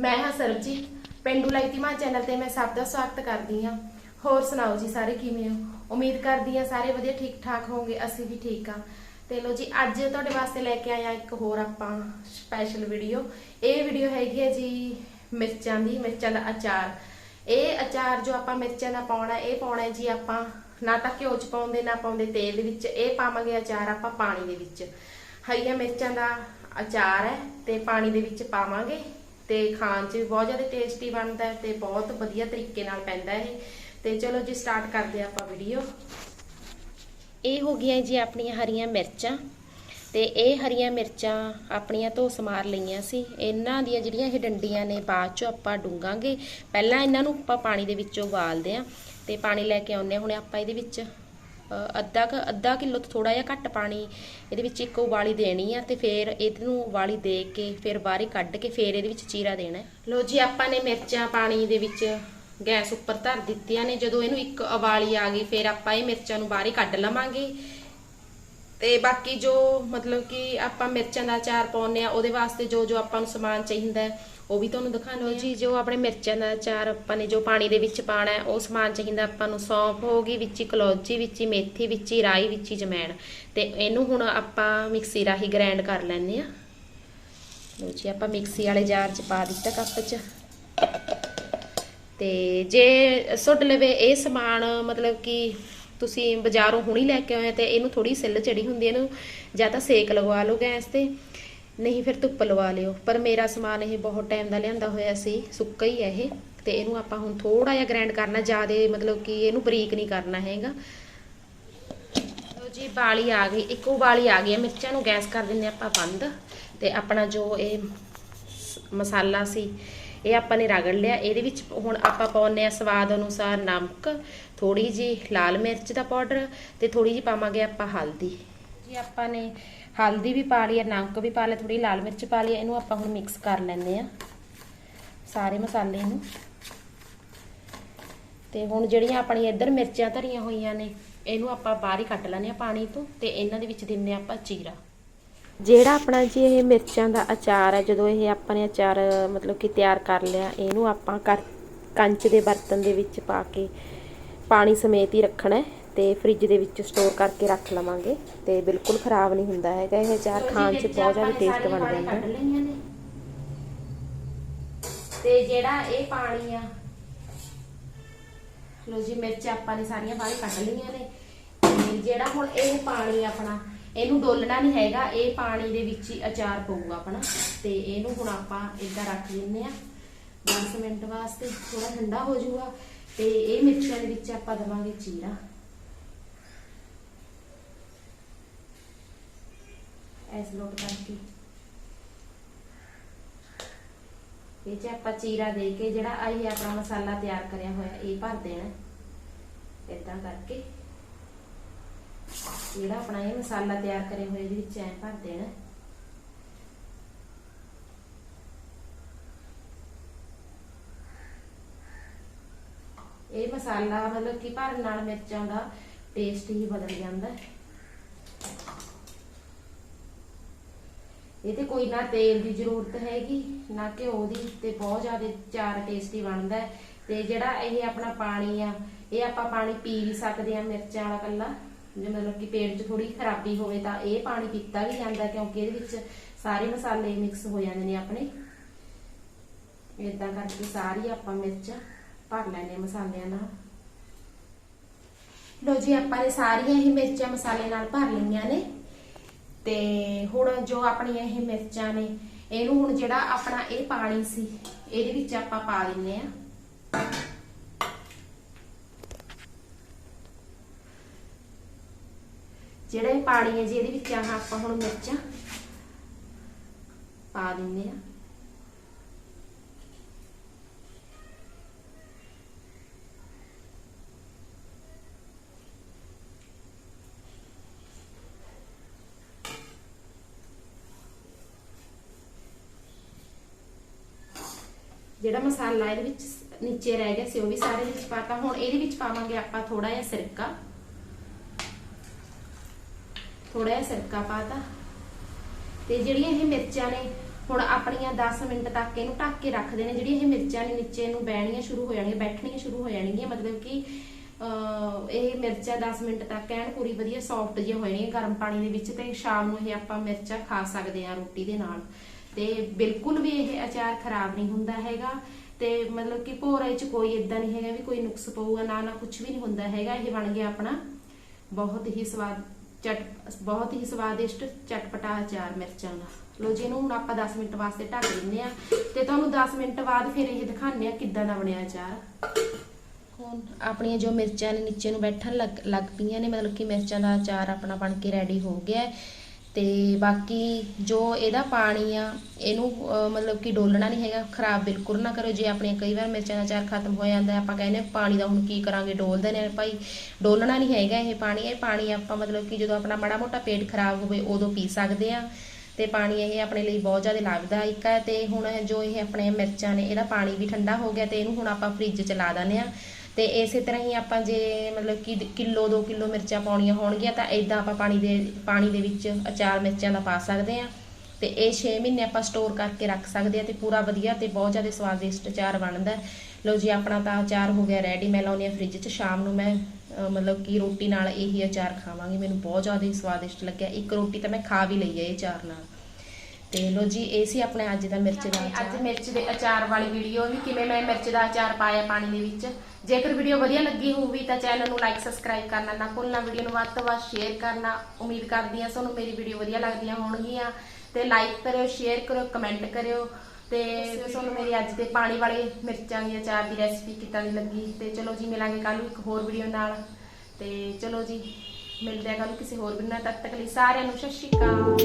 ਮੈਂ ਹਾਂ ਸਰਬਜੀਤ, ਪਿੰਡੂ ਲਾਈਤੀ ਮਾਂ ਚੈਨਲ ਤੇ ਮੈਂ ਸਭ ਦਾ ਸਵਾਗਤ ਕਰਦੀ ਹਾਂ। ਹੋਰ ਸੁਣਾਓ ਜੀ ਸਾਰੇ ਕਿਵੇਂ ਹੋ? ਉਮੀਦ ਕਰਦੀ ਹਾਂ ਸਾਰੇ ਵਧੀਆ ਠੀਕ ਠਾਕ ਹੋਵੋਗੇ, ਅਸੀਂ ਵੀ ਠੀਕ ਆ ਤੇ ਲੋ ਜੀ, ਅੱਜ ਤੁਹਾਡੇ ਵਾਸਤੇ ਲੈ ਕੇ ਆਇਆ ਇੱਕ ਹੋਰ ਆਪਾਂ ਸਪੈਸ਼ਲ ਵੀਡੀਓ ਇਹ ਵੀਡੀਓ ਹੈਗੀ ਹੈ ਜੀ ਮਿਰਚਾਂ ਦੀ, ਮਿਰਚਾਂ ਦਾ ਅਚਾਰ। ਇਹ ਅਚਾਰ ਜੋ ਆਪਾਂ ਮਿਰਚਾਂ ਦਾ ਪਾਉਣਾ, ਇਹ ਪਾਉਣਾ ਜੀ ਆਪਾਂ ਨਾ ਤਾਂ ਘਿਓ ਚ ਪਾਉਂਦੇ, ਨਾ ਪਾਉਂਦੇ ਤੇਲ ਦੇ ਵਿੱਚ, ਇਹ ਪਾਵਾਂਗੇ ਅਚਾਰ ਆਪਾਂ ਪਾਣੀ ਦੇ ਵਿੱਚ। ਹਰੀਆਂ ਮਿਰਚਾਂ ਦਾ ਅਚਾਰ ਹੈ, ਤੇ ਪਾਣੀ ਦੇ ਵਿੱਚ ਪਾਵਾਂਗੇ। ਤੇ ਖਾਣ 'ਚ ਵੀ ਬਹੁਤ ਜ਼ਿਆਦਾ ਟੇਸਟੀ ਬਣਦਾ ਹੈ ਤੇ ਬਹੁਤ ਵਧੀਆ ਤਰੀਕੇ ਨਾਲ ਪੈਂਦਾ ਇਹ। ਤੇ ਚਲੋ ਜੀ ਸਟਾਰਟ ਕਰਦੇ ਆਪਾਂ ਵੀਡੀਓ ਇਹ ਹੋ ਗਈਆਂ ਜੀ ਆਪਣੀਆਂ ਹਰੀਆਂ ਮਿਰਚਾਂ। ਤੇ ਇਹ ਹਰੀਆਂ ਮਿਰਚਾਂ ਆਪਣੀਆਂ ਧੋ ਸਮਾਰ ਲਈਆਂ ਸੀ। ਇਹਨਾਂ ਦੀਆਂ ਜਿਹੜੀਆਂ ਇਹ ਡੰਡੀਆਂ ਨੇ, ਬਾਅਦ ਚੋਂ ਆਪਾਂ ਡੂੰਗਾਂਗੇ ਪਹਿਲਾਂ ਇਹਨਾਂ ਨੂੰ ਆਪਾਂ ਪਾਣੀ ਦੇ ਵਿੱਚੋਂ ਉਬਾਲਦੇ ਆਂ ਤੇ ਪਾਣੀ ਲੈ ਕੇ ਆਉਂਦੇ ਹਾਂ। ਹੁਣ ਆਪਾਂ ਇਹਦੇ ਵਿੱਚ ਅੱਧਾ ਕੁ, ਅੱਧਾ ਕਿਲੋ ਤੋਂ ਥੋੜਾ ਜਿਹਾ ਘੱਟ ਪਾਣੀ ਇਹਦੇ ਵਿੱਚ ਇੱਕ ਉਬਾਲੀ ਦੇਣੀ ਆ ਤੇ ਫਿਰ ਇਹਨੂੰ ਉਬਾਲੀ ਦੇ ਕੇ ਫਿਰ ਬਾਹਰ ਕੱਢ ਕੇ ਫਿਰ ਇਹਦੇ ਵਿੱਚ ਚੀਰਾ ਦੇਣਾ ਹੈ। ਲੋ ਜੀ, ਆਪਾਂ ਨੇ ਮਿਰਚਾਂ ਪਾਣੀ ਦੇ ਵਿੱਚ ਗੈਸ ਉੱਪਰ ਧਰ ਦਿੱਤੀਆਂ ਨੇ ਜਦੋਂ ਇਹਨੂੰ ਇੱਕ ਉਬਾਲੀ ਆ ਗਈ, ਫਿਰ ਆਪਾਂ ਇਹ ਮਿਰਚਾਂ ਨੂੰ ਬਾਹਰ ਹੀ ਕੱਢ ਲਵਾਂਗੇ ਤੇ ਬਾਕੀ ਜੋ ਮਤਲਬ ਕਿ ਆਪਾਂ ਮਿਰਚਾਂ ਦਾ ਅਚਾਰ ਪਾਉਂਦੇ ਆ, ਉਹਦੇ ਵਾਸਤੇ ਜੋ ਜੋ ਆਪਾਂ ਨੂੰ ਸਮਾਨ ਚਾਹੀਦਾ ਹੈ, ਉਹ ਵੀ ਤੁਹਾਨੂੰ ਦਿਖਾਉਂਦੇ ਹਾਂ। ਜੀ, ਜੋ ਆਪਣੇ ਮਿਰਚਾਂ ਦਾ ਅਚਾਰ ਆਪਾਂ ਨੇ ਜੋ ਪਾਣੀ ਦੇ ਵਿੱਚ ਪਾਣਾ ਹੈ, ਉਹ ਸਮਾਨ ਚਾਹੀਦਾ ਆਪਾਂ ਨੂੰ ਸੌਂਫ ਹੋਗੀ ਵਿੱਚ ਕਲੌਜੀ ਵਿੱਚ ਮੇਥੀ ਵਿੱਚ ਹੀ, ਰਾਈ ਵਿੱਚ ਹੀ, ਜਮੈਣ। ਤੇ ਇਹਨੂੰ ਹੁਣ ਆਪਾਂ ਮਿਕਸੀ ਰਾਹੀਂ ਗ੍ਰਾਈਂਡ ਕਰ ਲੈਂਦੇ ਆ ਲੋ ਜੀ, ਆਪਾਂ ਮਿਕਸੀ ਵਾਲੇ ਜਾਰ 'ਚ ਪਾ ਦਿੱਤਾ ਕੱਪ 'ਚ। ਤੇ ਜੇ ਸੁੱਟ ਲਵੇ ਇਹ ਸਮਾਨ, ਮਤਲਬ ਕਿ ਤੁਸੀਂ ਬਾਜ਼ਾਰੋਂ ਹੁਣੀ ਲੈ ਕੇ ਆਏ ਤੇ ਇਹਨੂੰ ਥੋੜੀ ਸਿੱਲ ਚੜੀ ਹੁੰਦੀ ਹੈ ਇਹਨੂੰ, ਜਾਂ ਤਾਂ ਸੇਕ ਲਗਵਾ ਲਓ ਗੈਸ ਤੇ, ਨਹੀਂ ਫਿਰ ਧੁੱਪ ਲਵਾ ਲਿਓ। ਪਰ ਮੇਰਾ ਸਮਾਨ ਇਹ ਬਹੁਤ ਟਾਈਮ ਦਾ ਲਿਆਂਦਾ ਹੋਇਆ ਸੀ, ਸੁੱਕਾ ਹੀ ਹੈ ਇਹ, ਤੇ ਇਹਨੂੰ ਆਪਾਂ ਹੁਣ ਥੋੜਾ ਜਿਹਾ ਗ੍ਰਾਈਂਡ ਕਰਨਾ, ਜ਼ਿਆਦਾ ਮਤਲਬ ਕਿ ਇਹਨੂੰ ਬਰੀਕ ਨਹੀਂ ਕਰਨਾ ਹੈਗਾ। ਜੀ, ਬਾਲੀ ਆ ਗਈ, ਇੱਕ ਉਬਾਲੀ ਆ ਗਈ ਹੈ, ਮਿਰਚਾਂ ਨੂੰ ਗੈਸ ਕਰ ਦਿੰਦੇ ਆਪਾਂ ਬੰਦ, ਤੇ ਆਪਣਾ ਜੋ ਇਹ ਮਸਾਲਾ ਸੀ ਇਹ ਆਪਾਂ ਨੇ ਰਗੜ ਲਿਆ, ਇਹਦੇ ਵਿੱਚ ਹੁਣ ਆਪਾਂ ਪਾਉਨੇ ਆ ਸਵਾਦ ਅਨੁਸਾਰ ਨਮਕ ਥੋੜੀ ਜੀ ਲਾਲ ਮਿਰਚ ਦਾ ਪਾਊਡਰ ਤੇ ਥੋੜੀ ਜੀ ਪਾਵਾਂਗੇ ਆਪਾਂ ਹਲਦੀ। ਜੀ ਆਪਾਂ ਨੇ ਹਲਦੀ ਵੀ ਪਾ ਲਈ ਹੈ, ਨਮਕ ਵੀ ਪਾ ਲਿਆ ਥੋੜੀ ਲਾਲ ਮਿਰਚ ਪਾ ਲਈ ਇਹਨੂੰ ਆਪਾਂ ਹੁਣ ਮਿਕਸ ਕਰ ਲੈਂਦੇ ਆ ਸਾਰੇ ਮਸਾਲੇ ਨੂੰ। ਤੇ ਹੁਣ ਜਿਹੜੀਆਂ ਆਪਣੀ ਇੱਧਰ ਮਿਰਚਾਂ ਧਰੀਆਂ ਹੋਈਆਂ ਨੇ, ਇਹਨੂੰ ਆਪਾਂ ਬਾਹਰ ਹੀ ਕੱਟ ਲੈਂਦੇ ਆ ਪਾਣੀ ਤੋਂ ਤੇ ਇਹਨਾਂ ਦੇ ਵਿੱਚ ਦਿੰਨੇ ਆਪਾਂ ਚੀਰਾ ਜਿਹੜਾ ਆਪਣਾ ਜੀ ਇਹ ਮਿਰਚਾਂ ਦਾ ਅਚਾਰ ਹੈ, ਜਦੋਂ ਇਹ ਆਪਾਂ ਨੇ ਅਚਾਰ, ਮਤਲਬ ਕਿ ਤਿਆਰ ਕਰ ਲਿਆ, ਇਹਨੂੰ ਆਪਾਂ ਕੰਚ ਦੇ ਬਰਤਨ ਦੇ ਵਿੱਚ ਪਾ ਕੇ ਪਾਣੀ ਸਮੇਤ ਹੀ ਰੱਖਣਾ ਹੈ ਤੇ ਫ੍ਰਿਜ ਦੇ ਵਿੱਚ ਸਟੋਰ ਕਰਕੇ ਰੱਖ ਲਵਾਂਗੇ ਤੇ ਬਿਲਕੁਲ ਖਰਾਬ ਨਹੀਂ ਹੁੰਦਾ ਹੈਗਾ, ਇਹ ਅਚਾਰ ਖਾਣ 'ਚ ਬਹੁਤ ਜ਼ਿਆਦਾ ਟੇਸਟ ਬਣ ਜਾਂਦਾ ਤੇ ਜਿਹੜਾ ਇਹ ਪਾਣੀ ਆ ਲੋ ਜੀ, ਮਿਰਚ ਆਪਾਂ ਨੇ ਸਾਰੀਆਂ ਬਾਹਰ ਕੱਢ ਲਈਆਂ ਨੇ। ਜਿਹੜਾ ਹੁਣ ਇਹ ਪਾਣੀ ਆਪਣਾ ਇਹਨੂੰ ਡੋਲਣਾ ਨਹੀਂ ਹੈਗਾ, ਇਹ ਪਾਣੀ ਦੇ ਵਿੱਚ ਹੀ ਅਚਾਰ ਪਊਗਾ ਆਪਣਾ। ਤੇ ਇਹਨੂੰ ਹੁਣ ਆਪਾਂ ਇਦਾਂ ਰੱਖ ਦਿੰਨੇ ਆ 10 ਮਿੰਟ ਵਾਸਤੇ ਥੋੜਾ ਠੰਡਾ ਹੋ ਜਾਊਗਾ। ਤੇ ਇਹ ਮਿਰਚਾਂ ਦੇ ਵਿੱਚ ਆਪਾਂ ਦਵਾਂਗੇ ਚੀਰਾ ਐਸ ਲੋਟ ਕਰਕੇ। ਇਹ ਚ ਆਪਾਂ ਚੀਰਾ ਦੇ ਕੇ ਜਿਹੜਾ ਆਹੀ ਆਪਣਾ ਮਸਾਲਾ ਤਿਆਰ ਕਰਿਆ ਹੋਇਆ, ਇਹ ਭਰ ਦੇਣਾ। ਇਦਾਂ ਕਰਕੇ। ਜਿਹੜਾ ਆਪਣਾ ਇਹ ਮਸਾਲਾ ਤਿਆਰ ਕਰੇ ਹੋਏ ਇਹਦੇ ਵਿੱਚ ਐ ਭਰ ਦੇਣਾ। ਇਹ ਮਸਾਲਾ ਮਤਲਬ ਕਿ ਭਰਨ ਨਾਲ ਮਿਰਚਾਂ ਦਾ ਟੇਸਟ ਹੀ ਬਦਲ ਜਾਂਦਾ ਇਹ ਤੇ ਕੋਈ ਨਾ ਤੇਲ ਦੀ ਜ਼ਰੂਰਤ ਹੈਗੀ, ਨਾ ਘਿਓ ਦੀ ਤੇ ਬਹੁਤ ਜ਼ਿਆਦਾ ਚਾਰ ਟੇਸਟੀ ਬਣਦਾ ਤੇ ਜਿਹੜਾ ਇਹ ਆਪਣਾ ਪਾਣੀ ਆ, ਇਹ ਆਪਾਂ ਪਾਣੀ ਪੀ ਵੀ ਸਕਦੇ ਆ ਮਿਰਚਾਂ ਵਾਲਾ ਕੱਲਾ ਜੇ ਮਤਲਬ ਕਿ ਪੇਟ 'ਚ ਥੋੜੀ ਖਰਾਬੀ ਹੋਵੇ ਤਾਂ ਇਹ ਪਾਣੀ ਪੀਤਾ ਵੀ ਜਾਂਦਾ ਕਿਉਂਕਿ ਇਹਦੇ ਵਿੱਚ ਸਾਰੇ ਮਸਾਲੇ ਮਿਕਸ ਹੋ ਜਾਂਦੇ ਨੇ ਆਪਣੇ। ਇਦਾਂ ਕਰਕੇ ਸਾਰੀ ਆਪਾਂ ਮਿਰਚ ਭਰ ਲੈਣੇ ਮਸਾਲਿਆਂ ਨਾਲ। ਲੋ ਜੀ, ਆਪਾਂ ਨੇ ਸਾਰੀਆਂ ਹੀ ਮਿਰਚਾਂ ਮਸਾਲੇ ਨਾਲ ਭਰ ਲਈਆਂ ਨੇ। ਤੇ ਹੁਣ ਜੋ ਆਪਣੀਆਂ ਇਹ ਮਿਰਚਾਂ ਨੇ, ਇਹਨੂੰ ਹੁਣ ਜਿਹੜਾ ਆਪਣਾ ਇਹ ਪਾਣੀ ਸੀ, ਇਹਦੇ ਵਿੱਚ ਆਪਾਂ ਪਾ ਦਿੰਨੇ ਆ ਜਿਹੜਾ ਇਹ ਪਾਣੀ ਹੈ ਜੀ, ਇਹਦੇ ਵਿੱਚ ਆਹ ਆਪਾਂ ਹੁਣ ਮਿਰਚਾਂ ਪਾ ਦਿੰਦੇ ਆ ਜਿਹੜਾ ਮਸਾਲਾ ਇਹਦੇ ਵਿੱਚ ਨੀਚੇ ਰਹਿ ਗਿਆ ਸੀ, ਉਹ ਵੀ ਸਾਰੇ ਵਿੱਚ ਪਾਤਾ। ਹੁਣ ਇਹਦੇ ਵਿੱਚ ਪਾਵਾਂਗੇ ਆਪਾਂ ਥੋੜਾ ਜਿਹਾ ਸਿਰਕਾ। ਥੋੜਾ ਜਿਹਾ ਸਿਰਕਾ ਪਾਤਾ। ਤੇ ਜਿਹੜੀਆਂ ਇਹ ਮਿਰਚਾਂ ਨੇ, ਹੁਣ ਆਪਣੀਆਂ 10 ਮਿੰਟ ਤੱਕ ਇਹਨੂੰ ਢੱਕ ਕੇ ਰੱਖਦੇ ਨੇ। ਜਿਹੜੀ ਇਹ ਮਿਰਚਾਂ ਨੇ, ਨੀਚੇ ਨੂੰ ਬਹਿਣੀਆਂ ਸ਼ੁਰੂ ਹੋ ਜਾਣਗੀਆਂ, ਬੈਠਣੀਆਂ ਸ਼ੁਰੂ ਹੋ ਜਾਣਗੀਆਂ। ਮਤਲਬ ਕਿ ਇਹ ਮਿਰਚਾਂ 10 ਮਿੰਟ ਤੱਕ ਐਨ ਪੂਰੀ ਵਧੀਆ ਸੌਫਟ ਜਿਹੀਆਂ ਹੋ ਗਰਮ ਪਾਣੀ ਦੇ ਵਿੱਚ ਤੇ ਸ਼ਾਮ ਨੂੰ ਇਹ ਆਪਾਂ ਮਿਰਚਾਂ ਖਾ ਸਕਦੇ ਆ ਰੋਟੀ ਦੇ ਨਾਲ। ਤੇ ਬਿਲਕੁਲ ਵੀ ਇਹ ਅਚਾਰ ਖਰਾਬ ਨਹੀਂ ਹੁੰਦਾ ਹੈਗਾ। ਤੇ ਮਤਲਬ ਕਿ ਭੋਰੇ ਚ ਕੋਈ ਇਦਾਂ ਨਹੀਂ ਹੈਗਾ ਵੀ ਕੋਈ ਨੁਕਸ ਪਊਗਾ, ਨਾ ਨਾ ਕੁਝ ਵੀ ਨਹੀਂ ਹੁੰਦਾ ਹੈਗਾ। ਇਹ ਬਣ ਗਿਆ ਆਪਣਾ ਬਹੁਤ ਹੀ ਸਵਾਦ ਚਟ ਬਹੁਤ ਹੀ ਸਵਾਦਿਸ਼ਟ ਚਟਪਟਾ ਅਚਾਰ ਮਿਰਚਾਂ ਦਾ ਲੋ ਜੀ, ਇਹਨੂੰ ਹੁਣ ਆਪਾਂ 10 ਮਿੰਟ ਵਾਸਤੇ ਢੱਕ ਦਿੰਦੇ ਆ ਤੇ ਤੁਹਾਨੂੰ 10 ਮਿੰਟ ਬਾਅਦ ਫਿਰ ਇਹ ਦਿਖਾਉਂਦੇ ਆ ਕਿੱਦਾਂ ਦਾ ਬਣਿਆ ਅਚਾਰ ਹੁਣ ਆਪਣੀਆਂ ਜੋ ਮਿਰਚਾਂ ਨੇ ਨੀਚੇ ਨੂੰ ਬੈਠਣ ਲੱਗ ਲੱਗ ਪਈਆਂ ਨੇ, ਮਤਲਬ ਕਿ ਮਿਰਚਾਂ ਦਾ ਅਚਾਰ ਆਪਣਾ ਬਣ ਕੇ ਰੈਡੀ ਹੋ ਗਿਆ ਹੈ। ਅਤੇ ਬਾਕੀ ਜੋ ਇਹਦਾ ਪਾਣੀ ਆ, ਇਹਨੂੰ ਮਤਲਬ ਕਿ ਡੋਲਣਾ ਨਹੀਂ ਹੈਗਾ, ਖਰਾਬ ਬਿਲਕੁਲ ਨਾ ਕਰੋ। ਜੇ ਆਪਣੀਆਂ ਕਈ ਵਾਰ ਮਿਰਚਾਂ ਦਾ ਚਾਰ ਖਤਮ ਹੋ ਜਾਂਦਾ, ਆਪਾਂ ਕਹਿੰਦੇ ਪਾਣੀ ਦਾ ਹੁਣ ਕੀ ਕਰਾਂਗੇ, ਡੋਲਦੇ ਨੇ ਭਾਈ। ਡੋਲਣਾ ਨਹੀਂ ਹੈਗਾ ਇਹ ਪਾਣੀ ਇਹ ਪਾਣੀ ਆਪਾਂ ਮਤਲਬ ਕਿ ਜਦੋਂ ਆਪਣਾ ਮਾੜਾ ਮੋਟਾ ਪੇਟ ਖਰਾਬ ਹੋਵੇ, ਉਦੋਂ ਪੀ ਸਕਦੇ ਆ ਤੇ ਪਾਣੀ ਇਹ ਆਪਣੇ ਲਈ ਬਹੁਤ ਜ਼ਿਆਦਾ ਲਾਭਦਾਇਕ ਹੈ ਤੇ ਹੁਣ ਜੋ ਇਹ ਆਪਣੇ ਮਿਰਚਾਂ ਨੇ, ਇਹਦਾ ਪਾਣੀ ਵੀ ਠੰਡਾ ਹੋ ਗਿਆ ਤੇ ਇਹਨੂੰ ਹੁਣ ਆਪਾਂ ਫ੍ਰਿਜ ਚ ਲਾ ਦਿੰਦੇ ਆ ਤੇ ਇਸੇ ਤਰ੍ਹਾਂ ਹੀ ਆਪਾਂ ਜੇ ਮਤਲਬ ਕਿ ਕਿਲੋ 2 ਕਿਲੋ ਮਿਰਚਾਂ ਪਾਉਣੀਆਂ ਹੋਣਗੀਆਂ ਤਾਂ ਇਦਾਂ ਆਪਾਂ ਪਾਣੀ ਦੇ ਪਾਣੀ ਦੇ ਵਿੱਚ ਅਚਾਰ ਮਿਰਚਾਂ ਦਾ ਪਾ ਸਕਦੇ ਆ ਤੇ ਇਹ 6 ਮਹੀਨੇ ਆਪਾਂ ਸਟੋਰ ਕਰਕੇ ਰੱਖ ਸਕਦੇ ਆ ਤੇ ਪੂਰਾ ਵਧੀਆ ਤੇ ਬਹੁਤ ਜ਼ਿਆਦਾ ਸਵਾਦਿਸ਼ਟ ਅਚਾਰ ਬਣਦਾ। ਲਓ ਜੀ ਆਪਣਾ ਤਾਂ ਅਚਾਰ ਹੋ ਗਿਆ ਰੈਡੀ ਮੈਂ ਲਾਉਣੀ ਆ ਫ੍ਰਿਜ 'ਚ। ਸ਼ਾਮ ਨੂੰ ਮੈਂ ਮਤਲਬ ਕਿ ਰੋਟੀ ਨਾਲ ਇਹੀ ਅਚਾਰ ਖਾਵਾਂਗੀ। ਮੈਨੂੰ ਬਹੁਤ ਜ਼ਿਆਦਾ ਸਵਾਦਿਸ਼ਟ ਲੱਗਿਆ। ਇੱਕ ਰੋਟੀ ਤਾਂ ਮੈਂ ਖਾ ਵੀ ਲਈ ਹੈ ਇਹ ਅਚਾਰ ਨਾਲ। ਤੇ ਲੋ ਜੀ ਇਹ ਸੀ ਆਪਣੇ ਅੱਜ ਦਾ ਮਿਰਚ ਦਾ ਅਚਾਰ ਅੱਜ ਮਿਰਚ ਦੇ ਅਚਾਰ ਵਾਲੀ ਵੀਡੀਓ ਵੀ ਕਿਵੇਂ ਮੈਂ ਮਿਰਚ ਦਾ ਅਚਾਰ ਪਾਇਆ ਪਾਣੀ ਦੇ ਵਿੱਚ। ਜੇਕਰ ਵੀਡੀਓ ਵਧੀਆ ਲੱਗੀ ਹੋਊਗੀ ਤਾਂ ਚੈਨਲ ਨੂੰ ਲਾਈਕ ਸਬਸਕ੍ਰਾਈਬ ਕਰਨਾ ਨਾ ਭੁੱਲਣਾ ਵੀਡੀਓ ਨੂੰ ਵੱਧ ਤੋਂ ਵੱਧ ਸ਼ੇਅਰ ਕਰਨਾ। ਉਮੀਦ ਕਰਦੀ ਹਾਂ ਤੁਹਾਨੂੰ ਮੇਰੀ ਵੀਡੀਓ ਵਧੀਆ ਲੱਗਦੀਆਂ ਹੋਣਗੀਆਂ। ਤੇ ਲਾਈਕ ਕਰਿਓ ਸ਼ੇਅਰ ਕਰਿਓ ਕਮੈਂਟ ਕਰਿਓ। ਤੇ ਤੁਹਾਨੂੰ ਮੇਰੀ ਅੱਜ ਦੇ ਪਾਣੀ ਵਾਲੇ ਮਿਰਚਾਂ ਦੀ ਅਚਾਰ ਦੀ ਰੈਸਪੀ ਕਿੱਦਾਂ ਦੀ ਲੱਗੀ? ਤੇ ਚਲੋ ਜੀ, ਮਿਲਾਂਗੇ ਕੱਲ ਨੂੰ ਇੱਕ ਹੋਰ ਵੀਡੀਓ ਨਾਲ। ਤੇ ਚਲੋ ਜੀ, ਮਿਲਦੇ ਆ ਕੱਲ ਕਿਸੇ ਹੋਰ ਵੀਡੀਓ ਨਾਲ ਤੱਕ ਲਈ ਸਾਰਿਆਂ ਨੂੰ ਸਤਿ ਸ਼੍ਰੀ ਅਕਾਲ।